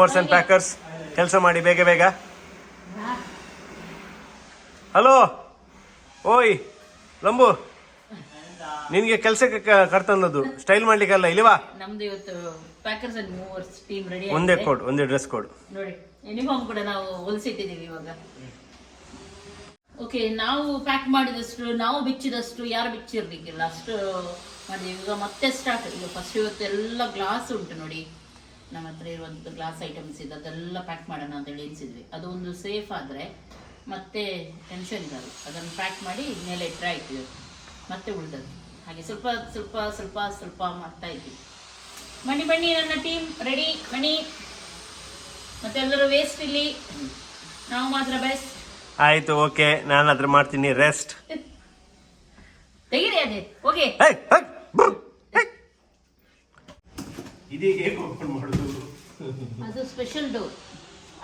Movers and packers ಕೆಲಸ ಮಾಡಿ ಬೇಗ ಬೇಗ. ಹಲೋ? ಓಯ್ ಲಂಬು. ನಿನಗೆ ಕೆಲಸಕ್ಕೆ ಕರ್ತಂದದ್ದು. ಸ್ಟೈಲ್ ಮಾಡ್ಲಿಕ್ಕಲ್ಲ ಇಲ್ವಾ ನಮ್ದು ಇವತ್ತು packers and movers team ready ಒಂದೇ ಕೋಡ್ ಒಂದೇ ಡ್ರೆಸ್ ಕೋಡ್ ನೋಡಿ ಯೂನಿಫಾರ್ಮ್ ಕೂಡ ನಾವು ಹೊಲಿಸಿಟ್ಟಿದ್ದೀವಿ ಇವಾಗ. ಓಕೆ ನಾವು ಪ್ಯಾಕ್ ಮಾಡಿದಷ್ಟು ನಾವು ಬಿಚ್ಚಿದಷ್ಟು ಯಾರು ಬಿಚ್ಚಿರ್ಲಿಕ್ಕಿಲ್ಲ. ಅಷ್ಟು ಮಾಡಿದೀವಿ ಈಗ ಮತ್ತೆ ಸ್ಟಾರ್ಟ್ ಈಗ ಫಸ್ಟ್ ಇವತ್ತು ಎಲ್ಲ ಗ್ಲಾಸ್ ಉಂಟು ನೋಡಿ. ನಮ್ಮ ಹತ್ರ ಇರುವಂಥ ಗ್ಲಾಸ್ ಐಟಮ್ಸ್ ಇದೆ ಅದೆಲ್ಲ ಪ್ಯಾಕ್ ಮಾಡೋಣ ಅಂತ ಹೇಳಿ ಎಣಿಸಿದ್ವಿ. ಅದು ಒಂದು ಸೇಫ್ ಆದರೆ ಮತ್ತೆ ಟೆನ್ಷನ್ ಇರೋದು ಅದನ್ನು ಪ್ಯಾಕ್ ಮಾಡಿ ಮೇಲೆ ಇಟ್ಟರೆ ಆಯ್ತು ಮತ್ತೆ ಉಳಿದದ್ದು. ಹಾಗೆ ಸ್ವಲ್ಪ ಸ್ವಲ್ಪ ಸ್ವಲ್ಪ ಸ್ವಲ್ಪ ಮಾಡ್ತಾ ಇದ್ವಿ. ಮಣಿ ಬನ್ನಿ ನನ್ನ ಟೀಮ್ ರೆಡಿ ಮಣಿ ಮತ್ತೆಲ್ಲರೂ ವೇಸ್ಟ್ ಇಲ್ಲಿ. ನಾವು ಮಾತ್ರ ಬೆಸ್ಟ್ ಆಯ್ತು ಓಕೆ ನಾನು ಅದ್ರ ಮಾಡ್ತೀನಿ. ರೆಸ್ಟ್ ತೆಗೀರಿ ಅದೇ. ಓಕೆ ಇದೀಗ ಹೇಗೆ ಓಪನ್ ಮಾಡುದು? ಅದು ಸ್ಪೆಷಲ್ ಡೋರ್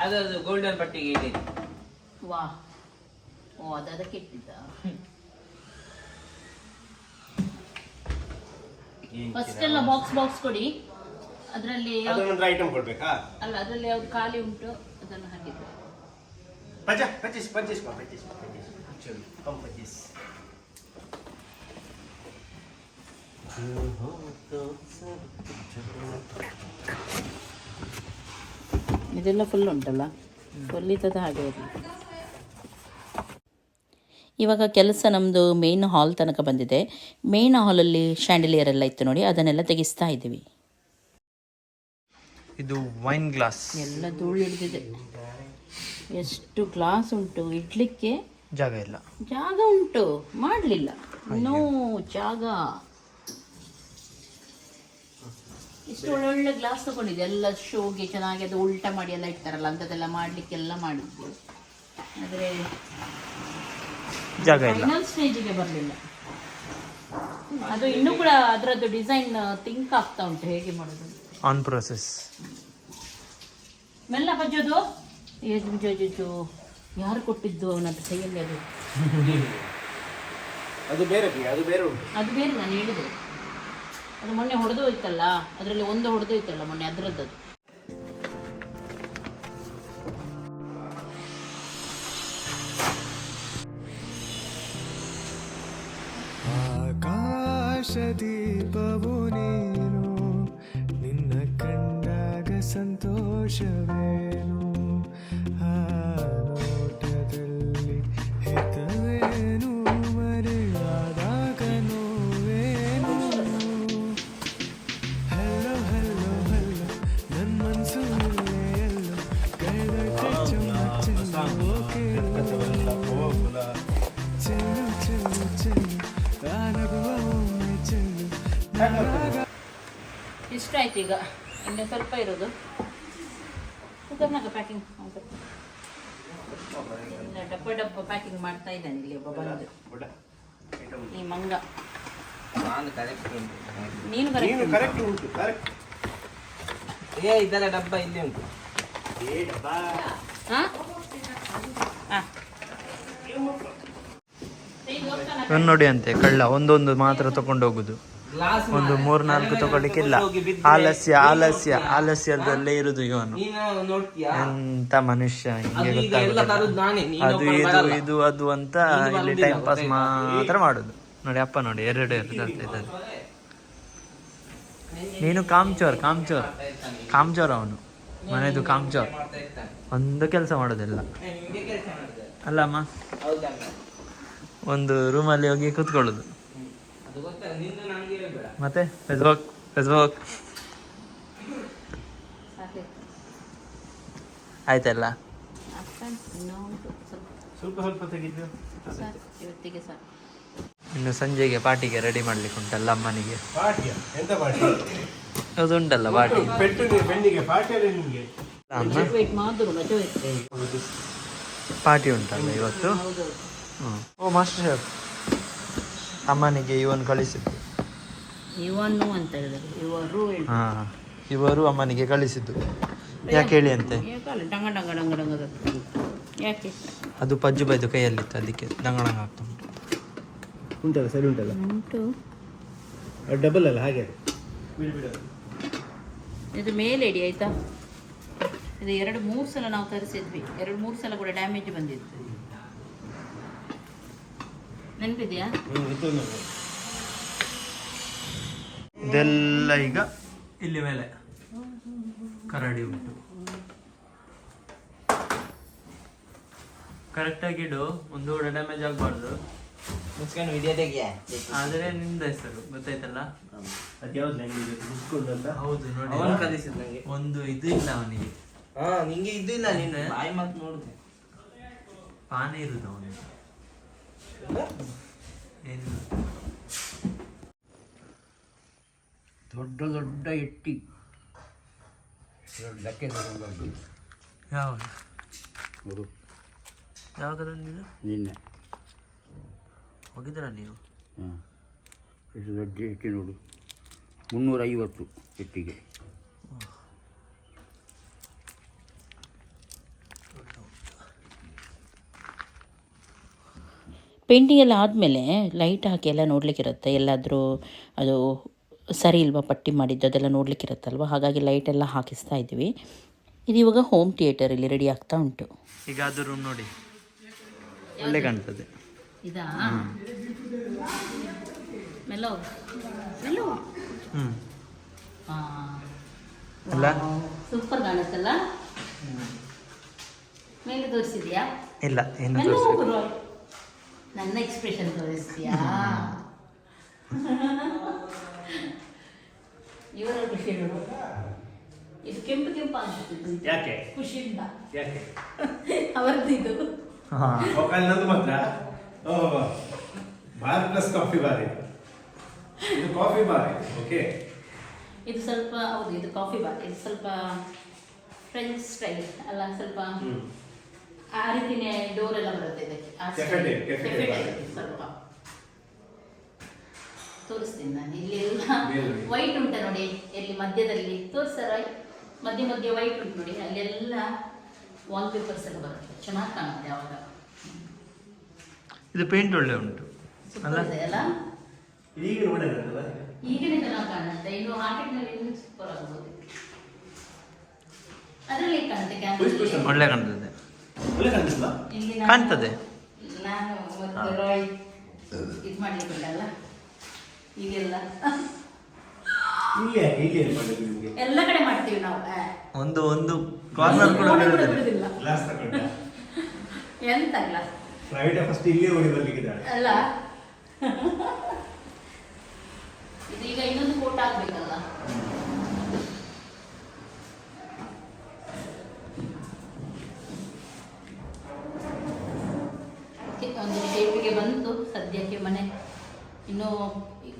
ಅದು ಅದು ಗೋಲ್ಡನ್ ಪಟ್ಟಿಗೆ ಇದೆ. ವಾ. ಓ ಅದು ಅದಕ್ಕೆ ಇಟ್ಟಿದ್ದ. ಫಸ್ಟ್ ಎಲ್ಲ ಬಾಕ್ಸ್ ಬಾಕ್ಸ್ ಕೊಡಿ. ಅದರಲ್ಲಿ ಅದ್ರ ನಂತರ ಐಟಮ್ ಕೊಡ್ಬೇಕಾ? ಅಲ್ಲ ಅದರಲ್ಲಿ ಯಾವ್ದು ಖಾಲಿ ಉಂಟು ಅದನ್ನು ಹಾಕಿದ್ದು ಪಜ ಪಚೀಸ್ ಪಚೀಸ್ ಪಚೀಸ್ ಪಚೀಸ್. ಪಚೀಸ್. ಇದೆಲ್ಲ ಫುಲ್ ಉಂಟಲ್ಲ? ಫುಲ್ ಇದ್ದದ್ದು ಹಾಗೆ ಇರಲಿ. ಇವಾಗ ಕೆಲಸ ನಮ್ಮದು ಮೇನ್ ಹಾಲ್ ತನಕ ಬಂದಿದೆ. ಮೇನ್ ಹಾಲಲ್ಲಿ ಶ್ಯಾಂಡಲಿಯರ್ ಎಲ್ಲ ಇತ್ತು ನೋಡಿ ಅದನ್ನೆಲ್ಲ ತೆಗಿಸ್ತಾ ಇದ್ದೀವಿ. ಇದು ವೈನ್ ಗ್ಲಾಸ್ ಎಲ್ಲ ಧೂಳು ಹಿಡಿದಿದೆ. ಎಷ್ಟು ಗ್ಲಾಸ್ ಉಂಟು? ಇಡ್ಲಿಕ್ಕೆ ಜಾಗ ಇಲ್ಲ. ಜಾಗ ಉಂಟು. ಮಾಡಲಿಲ್ಲ. ನೋ ಜಾಗ. ಇಷ್ಟು ಒಳ್ಳೊಳ್ಳೆ ಗ್ಲಾಸ್ ತಗೊಂಡಿದೆ ಎಲ್ಲ ಶೋಗೆ ಚೆನ್ನಾಗಿ ಅದು ಉಲ್ಟಾ ಮಾಡಿ ಎಲ್ಲ ಇಡ್ತಾರಲ್ಲ ಅಂಥದ್ದೆಲ್ಲ ಮಾಡಲಿಕ್ಕೆಲ್ಲ ಮಾಡಿದ್ವಿ ಆದರೆ ಜಾಗ ಇಲ್ಲ. ಫೈನಲ್ ಸ್ಟೇಜಿಗೆ ಬರಲಿಲ್ಲ. ಅದು ಇನ್ನೂ ಕೂಡ ಅದರದ್ದು ಡಿಸೈನ್ ಥಿಂಕ್ ಆಗ್ತಾ ಉಂಟು ಹೇಗೆ ಮಾಡೋದು ಆನ್ ಪ್ರೊಸೆಸ್ ಮೆಲ್ಲ ಬಜ್ಜೋದು ಏಜು ಯಾರು ಕೊಟ್ಟಿದ್ದು ಅವನದ್ದು ಕೈಯಲ್ಲಿ ಅದು? ಅದು ಬೇರೆ ಅದು ಬೇರೆ ಅದು ಬೇರೆ ನಾನು ಹೇಳಿದೆ. ಅದು ಮೊನ್ನೆ ಹೊಡೆದು ಹೋಯ್ತಲ್ಲ, ಅದರಲ್ಲಿ ಒಂದು ಹೊಡೆದು ಹೋಯ್ತಲ್ಲ ಮೊನ್ನೆ ಅದರದ್ದು ಆಕಾಶ ಆಕಾಶದೀಪವು ನೀನು, ನಿನ್ನ ಕಂಡಾಗ ಸಂತೋಷವೇನು? ಇಷ್ಟ ಆಯ್ತು ಈಗ. ಇನ್ನು ಸ್ವಲ್ಪ ಇರೋದು. ಕುಕ್ಕರ್ನಾಗ ಪ್ಯಾಕಿಂಗ್ ಡಬ್ಬ ಡಬ್ಬ ಪ್ಯಾಕಿಂಗ್ ಮಾಡ್ತಾ ಇದ್ದಾನೆ ಇಲ್ಲಿ ಒಬ್ಬ ಬಂದು. ಈ ಮಂಗ. ನಾನು ಕರೆಕ್ಟ್ ಉಂಟು. ಕರೆಕ್ಟ್ ಏ ಇದರ ಡಬ್ಬ ಇಲ್ಲಿ ಉಂಟು. ನೋಡಿ ಅಂತೆ ಕಳ್ಳ. ಒಂದೊಂದು ಮಾತ್ರ ತಕೊಂಡು ಹೋಗುದು ಒಂದು ಮೂರ್. ನಾಲ್ಕು ತಗೊಳ್ಳಿಕ್ಕಿಲ್ಲ. ಆಲಸ್ಯ ಆಲಸ್ಯ ಆಲಸ್ಯದಲ್ಲೇ ಇರುದು ಇವನು. ಎಂತ ಮನುಷ್ಯ ಹಿಂಗೆ ಅದು ಇದು. ಇದು ಅದು ಅಂತ ಇಲ್ಲಿ ಟೈಮ್ ಪಾಸ್? ಮಾತ್ರ ಮಾಡುದು. ನೋಡಿ ಅಪ್ಪ ನೋಡಿ ಎರಡು ಎರಡು ನೀನು ಕಾಮ್ಚೋರ್ ಕಾಮ್ಚೋರ್. ಕಾಮ್ಚೋರ್ ಅವನು. ಮನೆದು ಕಾಮ್ಚೋರ್. ಒಂದು ಕೆಲಸ ಮಾಡೋದಿಲ್ಲ. ಅಲ್ಲಮ್ಮ. ಒಂದು ರೂಮಲ್ಲಿ ಹೋಗಿ ಕೂತ್ಕೊಳ್ಳೋದು ಅದು ಗೊತ್ತಲ್ಲ ನಿಂದು ನನಗೆ ಹೇಳ್ಬೇಡ ಮತ್ತೆ? ಫೇಸ್ಬುಕ್ ಫೇಸ್ಬುಕ್ ಆಯ್ತಲ್ಲ? ಇನ್ನೂ ಉಂಟು. ಸ್ವಲ್ಪ ಸ್ವಲ್ಪ ಸ್ವಲ್ಪ ಇವತ್ತಿಗೆ ಸಾಕು. ಇನ್ನು ಸಂಜೆಗೆ ಪಾರ್ಟಿಗೆ ರೆಡಿ ಮಾಡ್ಲಿಕ್ಕೆ ಉಂಟಲ್ಲ ಅಮ್ಮನಿಗೆ. ಅದುಂಟಲ್ಲ ಪಾರ್ಟಿ? ಪಾರ್ಟಿ. ಉಂಟಲ್ಲ ಇವತ್ತು. ಓ ಮಾಸ್ಟರ್ ಶೆಫ್ ಅಮ್ಮನಿಗೆ ಇವನ್ ಕಳಿಸಿದ್ದು ಇವನು ಅಂತ ಹೇಳಿದ್ರು ಇವರು ಹೇಳ್ತಾರೆ. ಹಾ ಇವರು ಅಮ್ಮನಿಗೆ ಕಳಿಸಿದ್ದು. ಯಾಕೆ ಹೇಳಿ ಅಂತೆ? ಡಂಗ ಡಂಗ ಡಂಗ ಡಂಗದ ಯಾಕೆ? ಅದು ಪಜ್ಜು ಬೈದು ಕೈಯಲ್ಲಿತ್ತು ಅದಕ್ಕೆ ದಂಗಳಂಗ ಆಗ್ತಾ. ಉಂಟು ಉಂಟಲ್ಲ ಸರಿ ಉಂಟಲ್ಲ? ಉಂಟು. ಡಬಲ್ ಅಲ್ಲ ಹಾಗೆ ಇದು ಮೇಲೆ ಇಡಿ ಆಯ್ತಾ? ಇದು ಎರಡು ಮೂರು ಸಲ ನಾವು ತರಿಸಿದ್ವಿ. ಎರಡು ಮೂರು ಸಲ ಕೂಡ ಡ್ಯಾಮೇಜ್ ಬಂದಿತ್ತು. ನೆನಪಿದೆಯಾ? ಇದೆಲ್ಲ ಈಗ ಇಲ್ಲಿ ಮೇಲೆ ಕರಡಿ ಉಂಟು. ಕರೆಕ್ಟಾಗಿ ಇಡು ಒಂದು ಕೂಡ ಡ್ಯಾಮೇಜ್ ಆಗಬಾರ್ದು. ತೆಗಿಯ? ಆದರೆ ನಿಂದ ಹೆಸರು ಗೊತ್ತಾಯ್ತಲ್ಲ? ಅದ್ಯಾವ್ದು ನಂಗೆ ಮುಸ್ಕೊಂಡು ಅಂತ? ಹೌದು ನೋಡಿ. ಅವನು ಕಲಿಸಿದ ನನಗೆ ಒಂದು ಇದು ಇಲ್ಲ ಅವನಿಗೆ. ಹಾ ನಿಂಗೆ ಇದು ಇಲ್ಲ ನೀನು. ಬಾಯಿ ಮಾತು ನೋಡುದು. ಪಾನೆ ಇರುದು ಅವನಿಗೆ. ಏನು ದೊಡ್ಡ ದೊಡ್ಡ ಎಟ್ಟಿ ಧಕ್ಕೆ ತಗೊಂಡೋಗಿ ಯಾವ ನೋಡು ಯಾವಾಗ? ನೀವು ನಿನ್ನೆ. ಹೋಗಿದ್ದೀರಾ ನೀವು? ಹಾಂ ಎಷ್ಟು ದೊಡ್ಡ ಎಟ್ಟಿ ನೋಡು. ಮುನ್ನೂರೈವತ್ತು ಎಟ್ಟಿಗೆ ಪೇಂಟಿಂಗ್ ಎಲ್ಲ ಆದಮೇಲೆ ಲೈಟ್ ಹಾಕಿ ಎಲ್ಲ ನೋಡ್ಲಿಕ್ಕಿರುತ್ತೆ. ಎಲ್ಲಾದರೂ ಅದು ಸರಿ ಇಲ್ವಾ ಪಟ್ಟಿ ಮಾಡಿದ್ದು ಅದೆಲ್ಲ ನೋಡ್ಲಿಕ್ಕಿರುತ್ತಲ್ವ? ಹಾಗಾಗಿ ಲೈಟ್ ಎಲ್ಲ ಹಾಕಿಸ್ತಾ ಇದ್ವಿ ಇದು ಇವಾಗ ಹೋಮ್ ಥಿಯೇಟರ್ ಇಲ್ಲಿ ರೆಡಿ ಆಗ್ತಾ ಉಂಟು. ಈಗ ಅದು ರೂಮ್ ನೋಡಿ. ಒಳ್ಳೆ ಕಾಣ್ತದೆ. ಸೂಪರ್ ಕಾಣುತ್ತಲ್ಲ? ಮೇಲೆ ತೋರಿಸಿದ್ಯಾ? ಇಲ್ಲ ಇನ್ನು. ನನ್ನ ಎಕ್ಸ್ಪ್ರೆಷನ್ ತೋರಿಸ್ತೀಯಾ? ಇವರ ಖುಷಿಗಳು ಇದು ಕೆಂಪು ಕೆಂಪು ಆಗ್ತಿತ್ತು ಯಾಕೆ? ಖುಷಿಯಿಂದ. ಯಾಕೆ? ಅವರದ್ದು ಇದು. ನಂದು ಮಾತ್ರ? ಓಹೋ ಬಾರ್ ಪ್ಲಸ್ ಕಾಫಿ ಬಾರ್. ಇದು ಇದು ಕಾಫಿ ಬಾರ್ ಓಕೆ. ಇದು ಸ್ವಲ್ಪ ಹೌದು ಇದು ಕಾಫಿ ಬಾರ್. ಇದು ಸ್ವಲ್ಪ ಫ್ರೆಂಚ್ ಸ್ಟೈಲ್ ಅಲ್ಲ ಸ್ವಲ್ಪ ಆ ರೀತಿನೇ ಡೋರ್ ಎಲ್ಲ ಬರುತ್ತೆ ಇದಕ್ಕೆ. ಆ ತೋರಿಸ್ತೀನಿ ನಾನು. ಇಲ್ಲಿ ಎಲ್ಲ ವೈಟ್ ಉಂಟ ನೋಡಿ. ಎಲ್ಲಿ ಮಧ್ಯದಲ್ಲಿ ತೋರಿಸ್ತಾರ ಮಧ್ಯ ಮಧ್ಯ ವೈಟ್ ಉಂಟು ನೋಡಿ. ಅಲ್ಲೆಲ್ಲ ವಾಲ್ ಪೇಪರ್ಸ್ ಎಲ್ಲ ಬರುತ್ತೆ. ಚೆನ್ನಾಗಿ ಕಾಣುತ್ತೆ ಅವಾಗ. ಇದು ಪೇಂಟ್ ಒಳ್ಳೆ ಉಂಟು. ಅಲ್ಲ? ಈಗಿನ ಚೆನ್ನಾಗಿ ಕಾಣುತ್ತೆ. ಇನ್ನು ಮಾರ್ಕೆಟ್ನಲ್ಲಿ ಇನ್ನೂ ಸೂಪರ್ ಆಗ್ಬೋದು ಅದರಲ್ಲಿ ಹೇಗೆ ಕಾಣುತ್ತೆ ಕ್ಯಾಮ್ರಾ ಒಳ್ಳೆ ಕಾಣ್ತದೆ. ಕಾಣ್ತದೆ. ನಾನು ಮತ್ತೆ ರಾಯ್ ಇದು ಮಾಡ್ಲಿಕ್ಕಿಲ್ಲಲ್ಲ ಈಗೆಲ್ಲ ಇಲ್ಲಿ ಯಾಕೆ ಇಲ್ಲಿ ಏನು ಮಾಡಿದ್ರು ನಿಮಗೆ. ಎಲ್ಲ ಕಡೆ ಮಾಡ್ತೀವಿ ನಾವು ಆ. ಒಂದು ಒಂದು ಕಾರ್ನರ್ ಕೂಡ ಒಂದು ಕೂಡ ಬಿಡುದಿಲ್ಲ. ಬಿಡುದಿಲ್ಲ. ಗ್ಲಾಸ್ ತಗೊಂಡ ಎಂತ ಇಲ್ಲ ಪ್ರೈವೇಟ್ ಫಸ್ಟ್ ಇಲ್ಲೇ ಓಡಿ ಬರ್ಲಿಕ್ಕಿದ್ದಾಳೆ ಅಲ್ಲ. ಇದೀಗ ಇನ್ನೊಂದು ಫೋಟೋ ಹಾಕ್ಬೇಕಲ್ಲ ಓಕೆ, ಒಂದು ಶೇಪಿಗೆ ಬಂತು ಸದ್ಯಕ್ಕೆ ಮನೆ ಇನ್ನು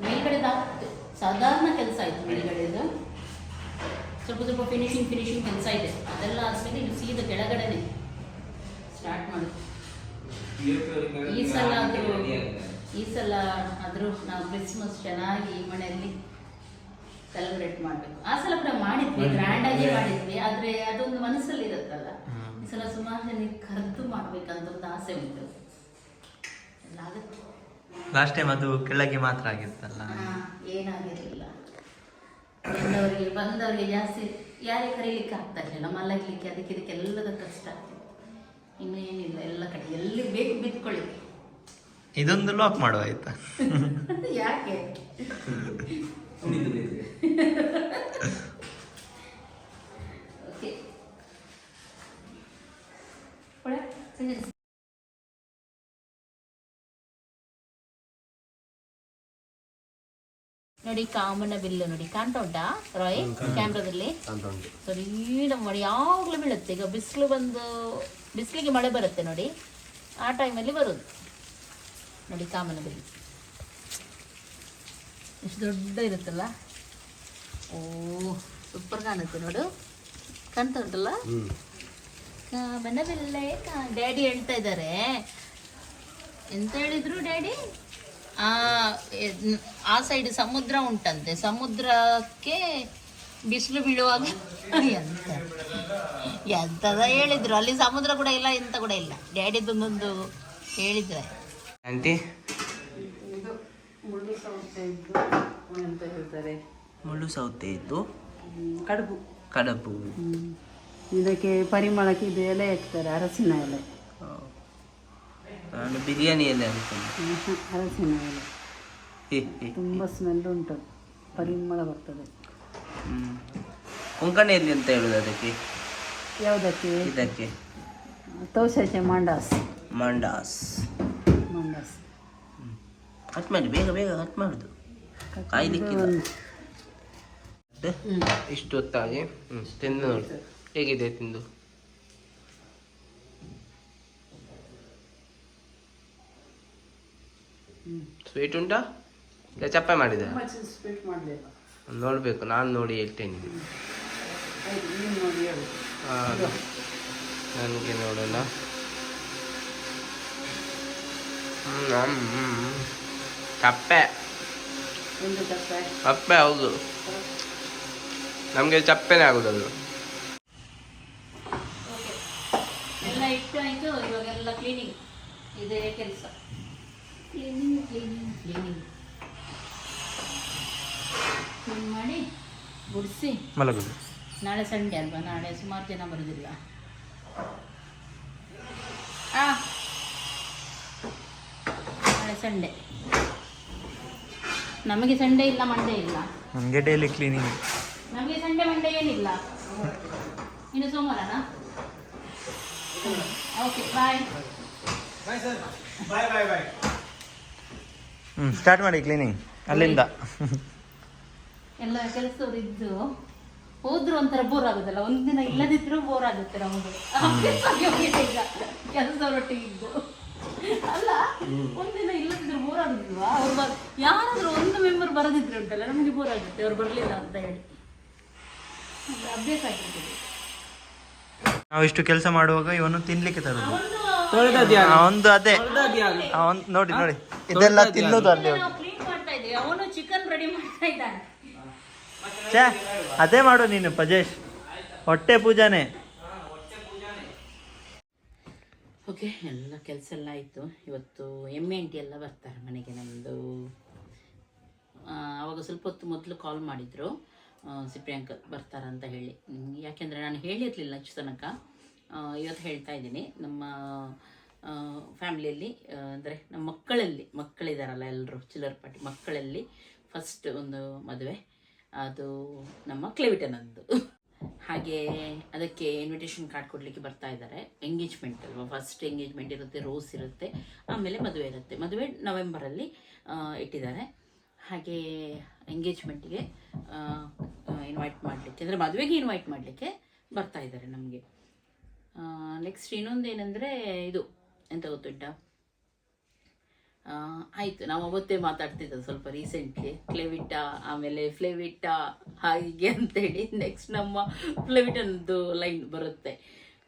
ಮೇಲ್ಗಡೆದು ಆಗ್ತದೆ ಸಾಧಾರಣ ಕೆಲಸ ಆಯಿತು ಮೇಲ್ಗಡೆದು ಸ್ವಲ್ಪ ಸ್ವಲ್ಪ ಫಿನಿಶಿಂಗ್ ಫಿನಿಶಿಂಗ್ ಕೆಲಸ ಇದೆ. ಅದೆಲ್ಲ ಆದಮೇಲೆ ಇದು ಸೀದ ಕೆಳಗಡೆನೆ ಸ್ಟಾರ್ಟ್ ಮಾಡೋದು. ಈ ಸಲ ಆದ್ರೂ ಈ ಸಲ ಆದ್ರೂ ನಾವು ಕ್ರಿಸ್ಮಸ್ ಚೆನ್ನಾಗಿ ಈ ಮನೆಯಲ್ಲಿ ಸೆಲೆಬ್ರೇಟ್ ಮಾಡಬೇಕು. ಆ ಸಲ ಕೂಡ ಮಾಡಿದ್ವಿ ಗ್ರ್ಯಾಂಡ್ ಆಗಿ ಮಾಡಿದ್ವಿ. ಆದರೆ ಅದೊಂದು ಮನಸ್ಸಲ್ಲಿ ಇರುತ್ತಲ್ಲ. ಈ ಸಲ ಸುಮಾರು ಜನಕ್ಕೆ ಕರೆದು ಮಾಡ್ಬೇಕಂತ ಒಂದು ಆಸೆ ಉಂಟು. ಎಲ್ಲ ಆಗುತ್ತೆ. ಲಾಸ್ಟ್ ಟೈಮ್ ಅದು ಕೆಳಗೆ ಮಾತ್ರ ಆಗಿತ್ತಲ್ಲ. ಏನಾಗಿರ್ಲಿಲ್ಲ. ಬಂದವರಿಗೆ ಬಂದವರಿಗೆ ಜಾಸ್ತಿ ಯಾರೇ ಕರೀಲಿಕ್ಕೆ ಆಗ್ತಾ ಇರಲಿಲ್ಲ ಮಲಗಲಿಕ್ಕೆ ಅದಕ್ಕೆ ಇದಕ್ಕೆಲ್ಲದ ಕಷ್ಟ. ಆಗ್ತಿತ್ತು ಇನ್ನೇನಿಲ್ಲ ಎಲ್ಲ ಕಡೆ ಎಲ್ಲಿ ಬೇಕು ಬಿದ್ಕೊಳ್ಳಿ. ಇದೊಂದು ಲಾಕ್ ಮಾಡುವ ಆಯ್ತಾ? ಯಾಕೆ? ಓಕೆ ನೋಡಿ ಕಾಮನ ಬಿಲ್ಲು ನೋಡಿ. ಕಾಣ್ತಾ ಉಂಟಾ ರಾಯ್? ಕ್ಯಾಮ್ರಾದಲ್ಲಿ? ಸೊ ನೀಡಮ್ ಮಾಡಿ ಯಾವಾಗಲೂ ಬೀಳುತ್ತೆ. ಈಗ ಬಿಸಿಲು ಬಂದು ಬಿಸಿಲಿಗೆ ಮಳೆ ಬರುತ್ತೆ ನೋಡಿ. ಆ ಟೈಮಲ್ಲಿ ಬರೋದು. ನೋಡಿ ಕಾಮನ ಬಿಲ್ಲು. ಎಷ್ಟು ದೊಡ್ಡ ಇರುತ್ತಲ್ಲ? ಓ ಸೂಪರ್ ಕಾಣುತ್ತೆ ನೋಡು. ಕಾಣ್ತಾ ಉಂಟಲ್ಲ? ಕಾಮನ ಬಿಲ್ಲೆ ಡ್ಯಾಡಿ ಹೇಳ್ತಾ ಇದ್ದಾರೆ ಎಂತ ಹೇಳಿದ್ರು ಡ್ಯಾಡಿ ಆ ಸೈಡ್ ಸಮುದ್ರ ಉಂಟಂತೆ. ಸಮುದ್ರಕ್ಕೆ ಬಿಸಿಲು ಬೀಳುವಾಗ ಎಂತ? ಎಂತದ ಹೇಳಿದ್ರು. ಅಲ್ಲಿ ಸಮುದ್ರ ಕೂಡ ಇಲ್ಲ ಎಂತ ಕೂಡ ಇಲ್ಲ. ಡ್ಯಾಡಿದೊಂದೊಂದು ಹೇಳಿದ್ರೆ. ಆಂಟಿ ಮುಳ್ಳು ಸೌತೆ ಇದ್ದು ಎಂತ ಹೇಳ್ತಾರೆ. ಮುಳ್ಳು ಸೌತೆ ಇದ್ದು? ಕಡುಬು. ಕಡಬು. ಇದಕ್ಕೆ ಪರಿಮಳಕ್ಕೆ ಇದು ಎಲೆ ಹಾಕ್ತಾರೆ ಅರಸಿನ ಎಲೆ. ನಾನು ಬಿರಿಯಾನಿಯಲ್ಲಿ ಅರಸಿನ ಎಲೆ ತುಂಬ ಸ್ಮೆಲ್ ಉಂಟು. ಪರಿಮಳ ಬರ್ತದೆ. ಕೊಂಕಣಿಯಲ್ಲಿ ಅಂತ ಹೇಳುದು ಅದಕ್ಕೆ? ಯಾವುದಕ್ಕೆ? ಇದಕ್ಕೆ. ತೋಸೆಚೆ ಮಂಡಾಸ್. ಮಂಡಾಸ್. ಮಂಡಾಸ್. ಕಟ್ ಮಾಡಿ ಬೇಗ ಬೇಗ ಕಟ್ ಮಾಡುದು. ಕಾಯ್ಲಿಕ್ಕಿಲ್ಲ. ಇಷ್ಟು ಹೊತ್ತಾಗಿ ಹ್ಞೂ ತಿಂದು ನೋಡಿ. ಹೇಗಿದೆ ತಿಂದು? ಸ್ವೀಟ್ ಉಂಟಾ? ಇಲ್ಲ ಚಪ್ಪೆ ಮಾಡಿದೆ. ನೋಡ್ಬೇಕು ನಾನು ನೋಡಿ ಹೇಳ್ತೇನೆ ನನಗೆ ನೋಡೋಣ. ಹ್ಮ್, ಹ್ಮ್, ಹ್ಮ್. ಚಪ್ಪೆ. ಚಪ್ಪೆ? ಹೌದು. ನಮಗೆ ಚಪ್ಪೆನೇ ಆಗುದದು ಓಕೆ ಎಲ್ಲ ಇಟ್ಟು ಆಯಿತು ಇವಾಗೆಲ್ಲ ಕ್ಲೀನಿಂಗ್ ಇದೇ ಕೆಲಸ. ಕ್ಲೀನಿಂಗ್ ಕ್ಲೀನಿಂಗ್ ಕ್ಲೀನಿಂಗ್ ಕ್ಲೀನ್ ಮಾಡಿ ಗುಡಿಸಿ. ಮಲಗೋದು. ನಾಳೆ ಸಂಡೇ ಅಲ್ವಾ? ನಾಳೆ ಸುಮಾರು ಜನ ಬರೋದಿಲ್ಲ ಆ. ನಾಳೆ ಸಂಡೆ. ನಮಗೆ ಸಂಡೇ ಇಲ್ಲ ಮಂಡೇ ಇಲ್ಲ. ನಮಗೆ ಡೈಲಿ ಕ್ಲೀನಿಂಗ್ ನಮಗೆ ಸಂಡೇ ಮಂಡೇ ಏನಿಲ್ಲ. ಇನ್ನು ಸೋಮವಾರನಾ? Okay bye bye sir bye ಬಾಯ್ ಬಾಯ್ ಹ್ಞೂ ಸ್ಟಾರ್ಟ್ ಮಾಡಿ ಕ್ಲೀನಿಂಗ್ ಅಲ್ಲಿಂದ. ಎಲ್ಲ ಕೆಲಸದವರಿದ್ದು ಇದ್ದು ಹೋದ್ರು ಒಂಥರ ಬೋರ್ ಆಗುದಲ್ಲ ಒಂದಿನ ಇಲ್ಲದಿದ್ರು ಬೋರ್ ಆಗುತ್ತೆ ನಮಗೆ. ಈಗ ಕೆಲಸದವರೊಟ್ಟಿಗೆ ಇದ್ದು ಅಲ್ಲ ಒಂದಿನ ಇಲ್ಲದಿದ್ರು ಬೋರ್ ಆಗುದಿಲ್ವಾ ಅವ್ರು ಬರ್ ಯಾರಾದ್ರೂ ಒಂದು ಮೆಂಬರ್ ಬರದಿದ್ರೆ ಉಂಟಲ್ಲ ನಮಗೆ ಬೋರ್ ಆಗುತ್ತೆ ಅವ್ರು ಬರಲಿಲ್ಲ ಅಂತ ಹೇಳಿ. ಅಭ್ಯಾಸ ಆಗಿರ್ತದೆ ನಾವು ಇಷ್ಟು ಕೆಲಸ ಮಾಡುವಾಗ ಇವನು ತಿನ್ಲಿಕ್ಕೆ ತರೋದು. ಒಂದು ಒಂದು ಅದೇ. ನೋಡಿ ನೋಡಿ. ಇದೆಲ್ಲ ತಿನ್ನೋದು ಅಲ್ಲಿ ಹೋಗಿ. ಕ್ಲೀನ್ ಮಾಡ್ತಾ ಇದ್ದೀವಿ ಅವನು ಚಿಕನ್ ರೆಡಿ ಮಾಡ್ತಾ ಇದ್ದಾನೆ. ಛೇ ಅದೇ ಮಾಡು ನೀನು ಪಜೇಶ್. ಹೊಟ್ಟೆ ಪೂಜಾನೆ. ಓಕೆ ಎಲ್ಲ ಕೆಲಸ ಎಲ್ಲ ಆಯಿತು. ಇವತ್ತು ಎಮ್ಮೆ ಆಂಟಿ ಎಲ್ಲ ಬರ್ತಾರೆ ಮನೆಗೆ ನಮ್ಮದು ಆವಾಗ ಸ್ವಲ್ಪ ಹೊತ್ತು ಮೊದಲು ಕಾಲ್ ಮಾಡಿದರು. ಸಿಪ್ರಿಯಾಂಕ ಬರ್ತಾರಂತ ಹೇಳಿ. ಯಾಕೆಂದರೆ ನಾನು ಹೇಳಿರಲಿಲ್ಲ ಅಚ್ಚು ತನಕ. ಇವತ್ತು ಹೇಳ್ತಾ ಇದ್ದೀನಿ. ನಮ್ಮ ಫ್ಯಾಮ್ಲಿಯಲ್ಲಿ ಅಂದರೆ ನಮ್ಮ ಮಕ್ಕಳಲ್ಲಿ, ಮಕ್ಕಳಿದಾರಲ್ಲ ಎಲ್ಲರೂ ಚಿಲ್ಲರ್ ಪಾಟಿ ಮಕ್ಕಳಲ್ಲಿ ಫಸ್ಟ್ ಒಂದು ಮದುವೆ. ಅದು ನಮ್ಮ ಕ್ಲೆವಿಟನದ್ದು ಹಾಗೆ ಅದಕ್ಕೆ ಇನ್ವಿಟೇಷನ್ ಕಾರ್ಡ್ ಕೊಡಲಿಕ್ಕೆ ಬರ್ತಾ ಇದ್ದಾರೆ ಎಂಗೇಜ್ಮೆಂಟ್ ಅಲ್ವಾ? ಫಸ್ಟ್ ಎಂಗೇಜ್ಮೆಂಟ್ ಇರುತ್ತೆ ರೋಸ್ ಇರುತ್ತೆ, ಆಮೇಲೆ ಮದುವೆ ಇರುತ್ತೆ. ಮದುವೆ ನವೆಂಬರಲ್ಲಿ ಇಟ್ಟಿದ್ದಾರೆ. ಹಾಗೆ ಎಂಗೇಜ್ಮೆಂಟ್ಗೆ ಇನ್ವೈಟ್ ಮಾಡಲಿಕ್ಕೆ, ಅಂದರೆ ಮದುವೆಗೆ ಇನ್ವೈಟ್ ಮಾಡಲಿಕ್ಕೆ ಬರ್ತಾ ಇದ್ದಾರೆ ನಮಗೆ. ನೆಕ್ಸ್ಟ್ ಇನ್ನೊಂದು ಏನಂದರೆ ಇದು. ಎಂತ ಗೊತ್ತುಂಟ? ಆಯ್ತು, ನಾವು ಅವತ್ತೇ ಮಾತಾಡ್ತಿದ್ದದ್ದು ಸ್ವಲ್ಪ ರೀಸೆಂಟ್ಲಿ ಕ್ಲೆವಿಟಾ ಆಮೇಲೆ ಫ್ಲೆವಿಟಾ ಹಾಗೆ ಅಂತೇಳಿ ನೆಕ್ಸ್ಟ್ ನಮ್ಮ ಫ್ಲೆವಿಟನ್ದು ಲೈನ್ ಬರುತ್ತೆ.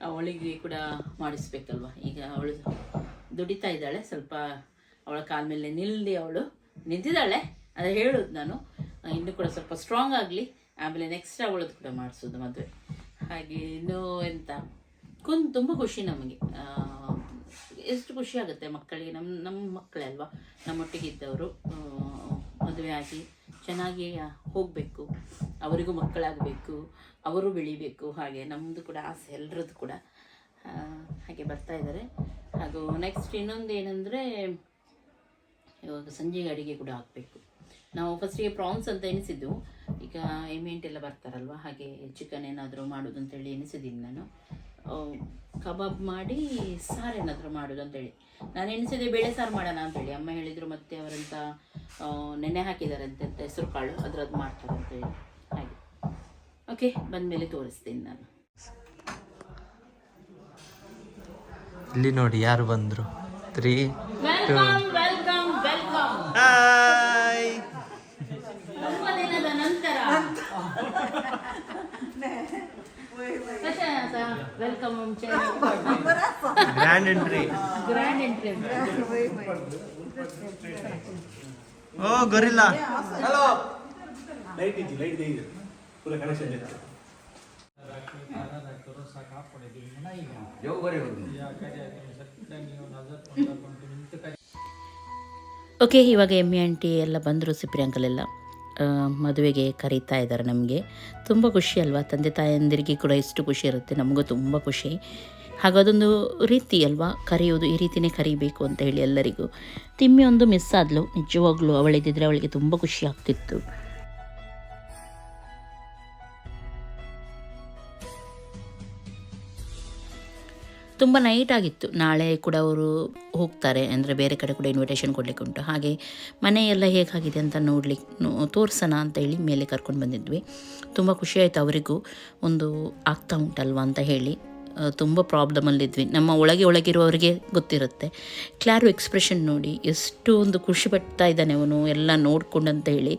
ಅವಳಿಗೆ ಕೂಡ ಮಾಡಿಸ್ಬೇಕಲ್ವಾ? ಈಗ ಅವಳು ದುಡಿತಾ ಇದ್ದಾಳೆ, ಸ್ವಲ್ಪ ಅವಳ ಕಾಲ ಮೇಲೆ ನಿಲ್ಲಿ ಅವಳು ನಿಂತಿದ್ದಾಳೆ ಅದು ಹೇಳೋದು ನಾನು. ಇನ್ನು ಕೂಡ ಸ್ವಲ್ಪ ಸ್ಟ್ರಾಂಗ್ ಆಗಲಿ, ಆಮೇಲೆ ನೆಕ್ಸ್ಟ್ ಅವಳದ್ದು ಕೂಡ ಮಾಡಿಸೋದು ಮದುವೆ. ಹಾಗೆ, ಇನ್ನು ಎಂತ? ಕುಂದು ತುಂಬ ಖುಷಿ ನಮಗೆ. ಎಷ್ಟು ಖುಷಿ ಆಗುತ್ತೆ ಮಕ್ಕಳಿಗೆ? ನಮ್ಮ ನಮ್ಮ ಮಕ್ಕಳೇ ಅಲ್ವಾ? ನಮ್ಮೊಟ್ಟಿಗಿದ್ದವರು ಮದುವೆ ಆಗಿ ಚೆನ್ನಾಗಿ ಹೋಗಬೇಕು, ಅವರಿಗೂ ಮಕ್ಕಳಾಗಬೇಕು, ಅವರು ಬೆಳಿಬೇಕು ಹಾಗೆ. ನಮ್ಮದು ಕೂಡ ಆಸೆ ಎಲ್ಲರದ್ದು ಕೂಡ ಹಾಗೆ ಬರ್ತಾ ಇದ್ದಾರೆ. ಹಾಗೂ ನೆಕ್ಸ್ಟ್ ಇನ್ನೊಂದು ಏನಂದರೆ, ಇವಾಗ ಸಂಜೆಗೆ ಅಡುಗೆ ಕೂಡ ಹಾಕಬೇಕು. ನಾವು ಫಸ್ಟಿಗೆ ಪ್ರಾನ್ಸ್ ಅಂತ ಎನಿಸಿದ್ದು ಈಗ ಎಮೆಂಟ್ ಎಲ್ಲ ಬರ್ತಾರಲ್ವ? ಹಾಗೆ ಚಿಕನ್ ಏನಾದರೂ ಮಾಡೋದು ಅಂತೇಳಿ ಎನಿಸಿದ್ದೀನಿ ನಾನು. ಕಬಾಬ್ ಮಾಡಿ ಸಾರು ಏನಾದರೂ ಮಾಡೋದು ಅಂತೇಳಿ. ನಾನು ಎಣಿಸಿದೆ ಬೇಳೆ ಸಾರು ಮಾಡೋಣ ಅಂತೇಳಿ. ಅಮ್ಮ ಹೇಳಿದರು ಮತ್ತೆ ಅವರಂತ ನೆನೆ ಹಾಕಿದ್ದಾರೆ ಅಂತ ಹೆಸರು ಕಾಳು. ಅದ್ರದ್ದು ಮಾಡ್ತಾರೆ ಅಂತೇಳಿ. ಹಾಗೆ. ಓಕೆ ಬಂದಮೇಲೆ ತೋರಿಸ್ತೀನಿ ನಾನು. ಇಲ್ಲಿ ನೋಡಿ ಯಾರು ಬಂದರು? Three welcome welcome welcome hi ತುಂಬ ದಿನದ ನಂತರ. Welcome grand entry grand entry ಓ ಗೊರಿಲ್ಲ. ಲೈಟ್ ಇದೆ ಲೈಟ್ ಇದೆ ಪೂರ ಕನೆಕ್ಷನ್ ಇದೆ ಓಕೆ ಇವಾಗ ಎಮ್ಮೆ ಆಂಟಿ ಎಲ್ಲ ಬಂದರು ಸಿಪ್ರಿ ಅಂಕಲ್ ಎಲ್ಲ. ಮದುವೆಗೆ ಕರೀತಾ ಇದ್ದಾರೆ ನಮಗೆ. ತುಂಬ ಖುಷಿ ಅಲ್ವಾ? ತಂದೆ ತಾಯಂದಿರಿಗೆ ಕೂಡ ಎಷ್ಟು ಖುಷಿ ಇರುತ್ತೆ. ನಮಗೂ ತುಂಬ ಖುಷಿ. ಹಾಗದೊಂದು ರೀತಿ ಅಲ್ವಾ? ಕರೆಯೋದು ಈ ರೀತಿಯೇ ಕರಿಬೇಕು ಅಂತ ಹೇಳಿ ಎಲ್ಲರಿಗೂ. ತಿಮ್ಮಿ ಒಂದು ಮಿಸ್ ಆದಲು. ನಿಜವಾಗ್ಲೂ ಅವಳಿದ್ದಿದ್ರೆ ಅವಳಿಗೆ ತುಂಬ ಖುಷಿ ಆಗ್ತಿತ್ತು. ತುಂಬ ನೈಟ್ ಆಗಿತ್ತು. ನಾಳೆ ಕೂಡ ಅವರು ಹೋಗ್ತಾರೆ. ಅಂದರೆ ಬೇರೆ ಕಡೆ ಕೂಡ ಇನ್ವಿಟೇಷನ್ ಕೊಡಲಿಕ್ಕೆ ಉಂಟು. ಹಾಗೆ ಮನೆಯೆಲ್ಲ ಹೇಗಾಗಿದೆ ಅಂತ ನೋಡ್ಲಿಕ್ಕೆ ತೋರಿಸೋಣ ಅಂತ ಹೇಳಿ ಮೇಲೆ ಕರ್ಕೊಂಡು ಬಂದಿದ್ವಿ. ತುಂಬ ಖುಷಿ ಆಯಿತು ಅವರಿಗೂ. ಒಂದು ಆಗ್ತಾ ಉಂಟಲ್ವಾ ಅಂತ ಹೇಳಿ. ತುಂಬ ಪ್ರಾಬ್ಲಮಲ್ಲಿದ್ವಿ ನಮ್ಮ ಒಳಗೆ ಒಳಗಿರುವವರಿಗೆ ಗೊತ್ತಿರುತ್ತೆ. ಕ್ಲಾರು ಎಕ್ಸ್ಪ್ರೆಷನ್ ನೋಡಿ ಎಷ್ಟು ಒಂದು ಖುಷಿ ಪಡ್ತಾ ಇದ್ದಾನೆ ಅವನು, ಎಲ್ಲ ನೋಡ್ಕೊಂಡು ಅಂತ ಹೇಳಿ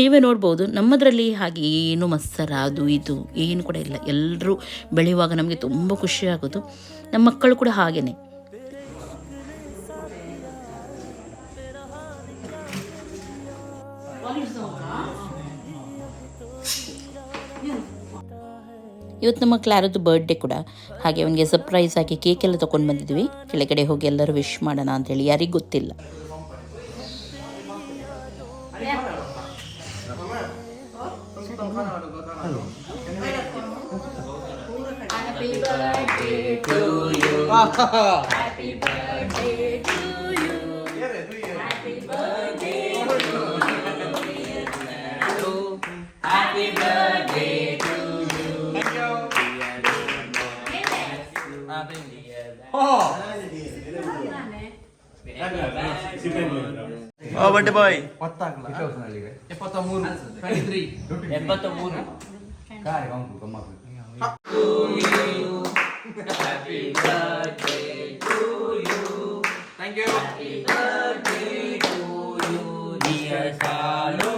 ನೀವೇ ನೋಡ್ಬೋದು, ನಮ್ಮದರಲ್ಲಿ ಹಾಗೆ ಏನು ಮತ್ಸರ, ಅದು ಇದು ಏನು ಕೂಡ ಇಲ್ಲ. ಎಲ್ಲರೂ ಬೆಳೆಯುವಾಗ ನಮಗೆ ತುಂಬ ಖುಷಿ ಆಗೋದು. ನಮ್ಮ ಮಕ್ಕಳು ಕೂಡ ಹಾಗೇನೆ. ಇವತ್ತು ನಮ್ಮ ಕ್ಲಾರದ್ದು ಬರ್ಡೇ ಕೂಡ. ಹಾಗೆ ಅವನಿಗೆ ಸರ್ಪ್ರೈಸ್ ಆಗಿ ಕೇಕ್ ಎಲ್ಲ ತೊಗೊಂಡು ಬಂದಿದ್ವಿ. ಕೆಳಗಡೆ ಹೋಗಿ ಎಲ್ಲರೂ ವಿಶ್ ಮಾಡೋಣ ಅಂತೇಳಿ ಯಾರಿಗೂ ಗೊತ್ತಿಲ್ಲ. ಓ ಬಂಡೆ ಬಾಯ್ ಪತ್ತಾಗ್ಲ ಎಪ್ಪತ್ತಮೂರು ಎಪ್ಪತ್ತಮೂರು ಕಾರೆ ಅವನು ಗಮ್ಮ Happy birthday to you. Thank you. Happy birthday to you, dear Salu.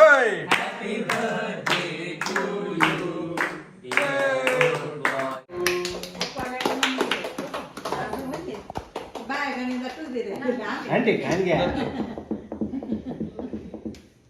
Hey. Happy birthday to you, dear Bye, Ganinda. Auntie, Ganinda.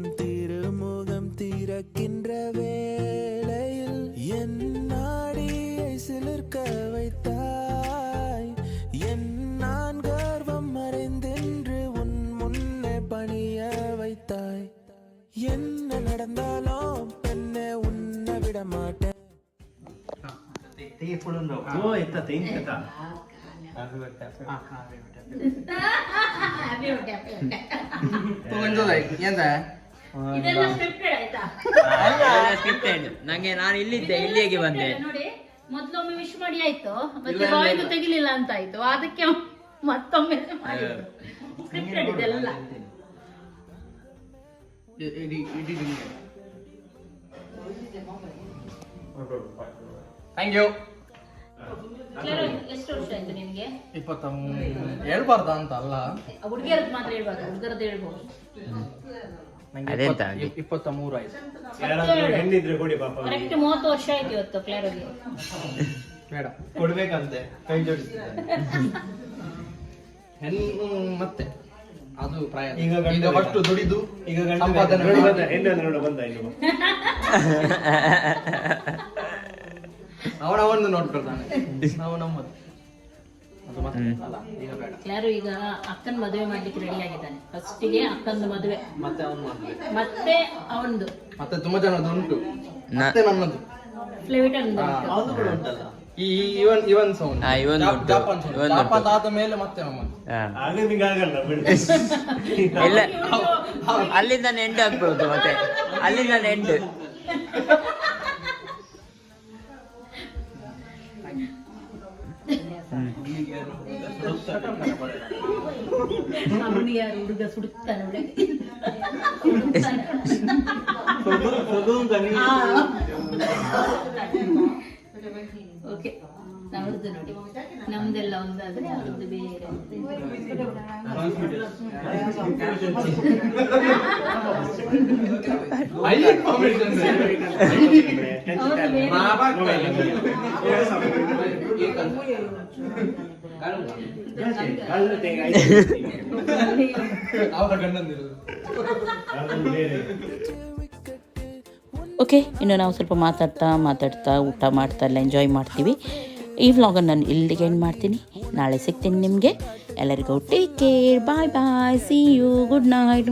உன் திருமுகம் திறக்கின்ற வேளையில் என் நாடியை சிலிர்க்க வைத்தாய் என் நான் கர்வம் மறைந்தென்று உன் முன்னே பணிய வைத்தாய் என்ன நடந்தாலும் பெண்ணே உன்னை விட மாட்டேன் ಓ ಎತ್ತ ತೆಂಕತ ತೊಗೊಂಡೋದಾಯ್ ಎಂತ ಇದೆಲ್ಲ ಸ್ಕ್ರಿಪ್ಟೆಡ್ ಆಯ್ತಾ? ಸ್ಕ್ರಿಪ್ಟೆಡ್ ನಂಗೆ ನಾನು ಇಲ್ಲಿದ್ದೆ ಇಲ್ಲಿಗೆ ಬಂದೆ. ನೋಡಿ ಮೊದ್ಲೊಮ್ಮೆ ವಿಶ್ ಮಾಡಿ ಆಯ್ತು ಮತ್ತೆ ಬಾಯ್ದು ತೆಗಿಲಿಲ್ಲ ಅಂತ ಆಯ್ತು. ಅದಕ್ಕೆ ಮತ್ತೊಮ್ಮೆ ಮಾಡಿದ್ದು. ಸ್ಕ್ರಿಪ್ಟೆಡ್ ಇದೆಲ್ಲ. ಥ್ಯಾಂಕ್ ಯು ಕ್ಲಿಯರ್ ಎಷ್ಟು ವರ್ಷ ಆಯ್ತು ನಿಮ್ಗೆ? ಇಪ್ಪತ್ತ ಹೇಳ್ಬಾರ್ದ ಅಂತ ಅಲ್ಲ. ಹುಡುಗಿಯರದ್ದು ಮಾತ್ರ ಹೇಳ್ಬಾರ್ದು ಹುಡುಗರದ್ದು ಹೇಳ್ಬೋದು. ಅದೆಂತ ಇಪ್ಪತ್ತ- ಮೂರು ಆಯ್ತು. ಹೆಣ್ಣಿದ್ರೆ ಕೊಡಿ ಪಾಪ ಕರೆಕ್ಟ್ ಮೂವತ್ತು ವರ್ಷ ಆಯ್ತು ಇವತ್ತು ಕ್ಲಿಯರ್ಗೆ ಬೇಡ. ಕೊಡ್ಬೇಕಂತೆ. ಕೈ ಜೋಡಿಸ್ತಿದ್ದಾರೆ ಹೆಣ್ಣು ಮತ್ತೆ. ಅದು ಪ್ರಾಯ. ಈಗ ಗಂಡು ಈಗ ದುಡಿದು ಈಗ ಗಂಡ ಸಂಪಾದನೆ. ಬಂದ ಹೆಣ್ಣನ್ನು ನೋಡು ಬಂದ ಇನ್ನು ಅವನ ಅವನು ನೋಡ್ಕೊಳ್ತಾನೆ ನಾವು ನಮ್ಮದು. ಅಲ್ಲ ಈಗ ಬೇಡ. ಕ್ಲಿಯರ್ ಈಗ ಅಕ್ಕನ ಮದುವೆ ಮಾಡ್ಲಿಕ್ಕೆ ರೆಡಿ ಆಗಿದ್ದಾನೆ. ಫಸ್ಟಿಗೆ ಅಕ್ಕನ ಮದುವೆ. ಮತ್ತೆ ಅವನು ಮಾಡ್ಬೇಕು ಮತ್ತೆ ಅವನದು. ಮತ್ತೆ ತುಂಬಾ ಜನದ್ದು ಉಂಟು. ಮತ್ತೆ ನನ್ನದು. ಫ್ಲೇವಿಟನ್ ಹಾ. ಅವನು ಕೂಡ ಉಂಟಲ್ಲ. ಈ ಇವನ್ ಇವನ್ ಸೌಂಡ್ ಹಾ, ಇವನ್ ಉಂಟು. Japan sound. ಇವನ್ ಉಂಟು. ಆದ ಮೇಲೆ ಮತ್ತೆ ನಮ್ಮದು. ಹಾ. ಆಗ ನಿಂಗೆ ಆಗಲ್ಲ ಬಿಡಿ. ಎಲ್ಲ ಅಲ್ಲಿಂದ ಎಂಡ್ ಆಗ್ಬೋದು ಮತ್ತೆ. ಅಲ್ಲಿಂದ ಎಂಡ್ ಅವನು ಯಾರು ಹುಡುಗ ಸುಡುತ್ತಾನೆ ಒಳಗೆ ಓಕೆ ಅವ್ರದ್ದು ನೋಡಿ. ನಮ್ದೆಲ್ಲ ಒಂದಾದ್ರೆ ಅವ್ರದ್ದು ಬೇರೆ. ಓಕೆ ಇನ್ನು ನಾವು ಸ್ವಲ್ಪ ಮಾತಾಡ್ತಾ ಮಾತಾಡ್ತಾ ಊಟ ಮಾಡ್ತಾ ಎಲ್ಲ ಎಂಜಾಯ್ ಮಾಡ್ತೀವಿ. ಈ ವ್ಲಾಗನ್ನು ನಾನು ಇಲ್ಲಿಗೆ ಏನು ಮಾಡ್ತೀನಿ. ನಾಳೆ ಸಿಗ್ತೀನಿ ನಿಮಗೆ. ಎಲ್ಲರಿಗೂ take care bye bye see you good night